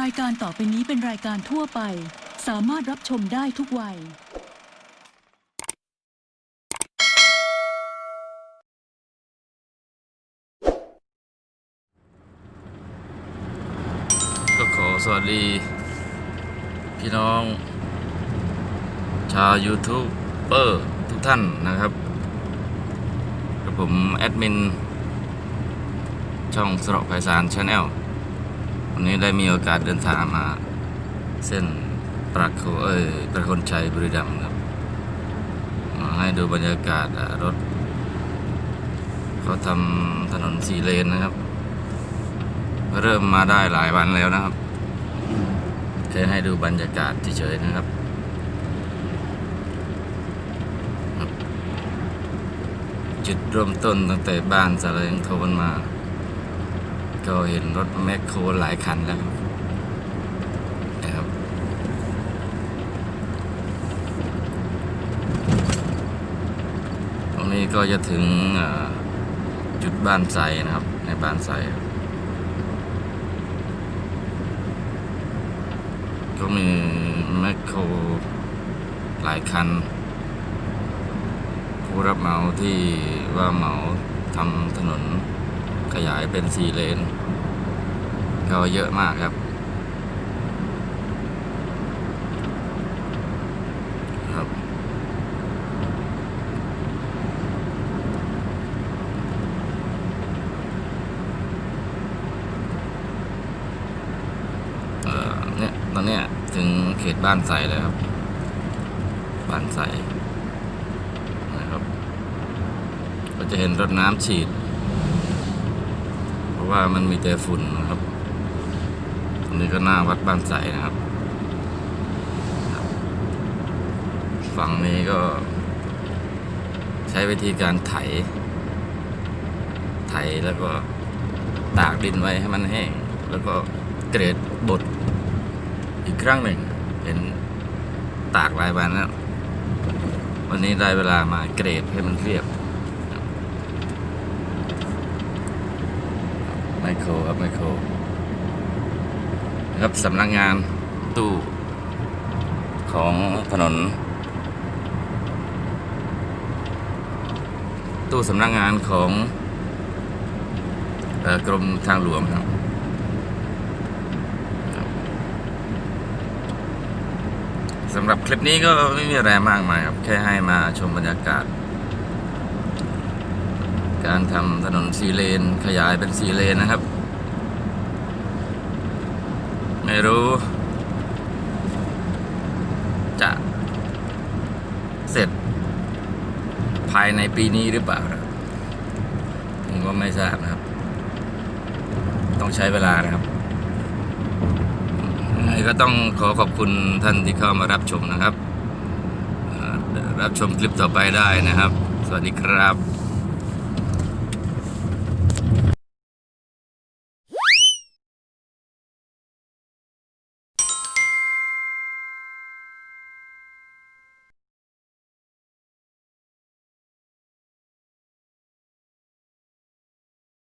รายการต่อไปนี้เป็นรายการทั่วไป สามารถรับชมได้ทุกวัย ก็ขอสวัสดี พี่น้อง ชาว YouTube เปอร์ทุกท่านนะครับกับผม แอดมิน ช่องสระไพศาลชาแนล วันนี้ได้มีโอกาสเดินทางมา เส้นประโคเอ้ยประคนชัยบุรีรัมย์ครับมาให้ดูบรรยากาศรถเขาทำถนนสี่เลนนะครับ เริ่มมาได้หลายวันแล้วนะครับแค่ให้ดูบรรยากาศเฉยๆนะครับจุดเริ่มต้นตั้งแต่บ้านสะเลงโทนมา ก็เห็นรถแมคโครหลายคันแล้วนะครับ ตรงนี้ก็จะถึงจุดบ้านไทรนะครับ ในบ้านไทรครับก็มีแมคโครหลายคัน ผู้รับเหมาที่ว่าเหมาทำถนน ขยายเป็นสี่เลน ก็เยอะมากครับ ครับ เอ่อเนี่ยตอนเนี้ยถึงเขตบ้านใสแล้วครับ บ้านใสนะครับ ก็จะเห็นรถน้ำฉีด ว่ามันมีแต่ฝุ่นนะครับตรงนี้ก็หน้าวัดบ้านใสนะครับ ฝั่งนี้ก็ ใช้วิธีการไถ ไถแล้วก็ตากดินไว้ให้มันแห้ง แล้วก็เกรดบดอีกครั้งหนึ่ง เห็นตากหลายวันแล้ววันนี้ได้เวลามาเกรดให้มันเรียบไม โครครับไมโครนะครับสำนักงานตู้ของถนน ตู้สำนักงานของกรมทางหลวงครับสำหรับคลิปนี้ก็ไม่มีอะไรมากมายครับ แค่ให้มาชมบรรยากาศ การทำถนนสีเลน ขยายเป็นสีเลนนะครับ ไม่รู้ จะเสร็จ ภายในปีนี้หรือเปล่านะผมก็ไม่ทราบนะครับ ต้องใช้เวลานะครับก็ต้องขอขอบคุณท่านที่เข้ามารับชมนะครับ รับชมคลิปต่อไปได้นะครับ สวัสดีครับ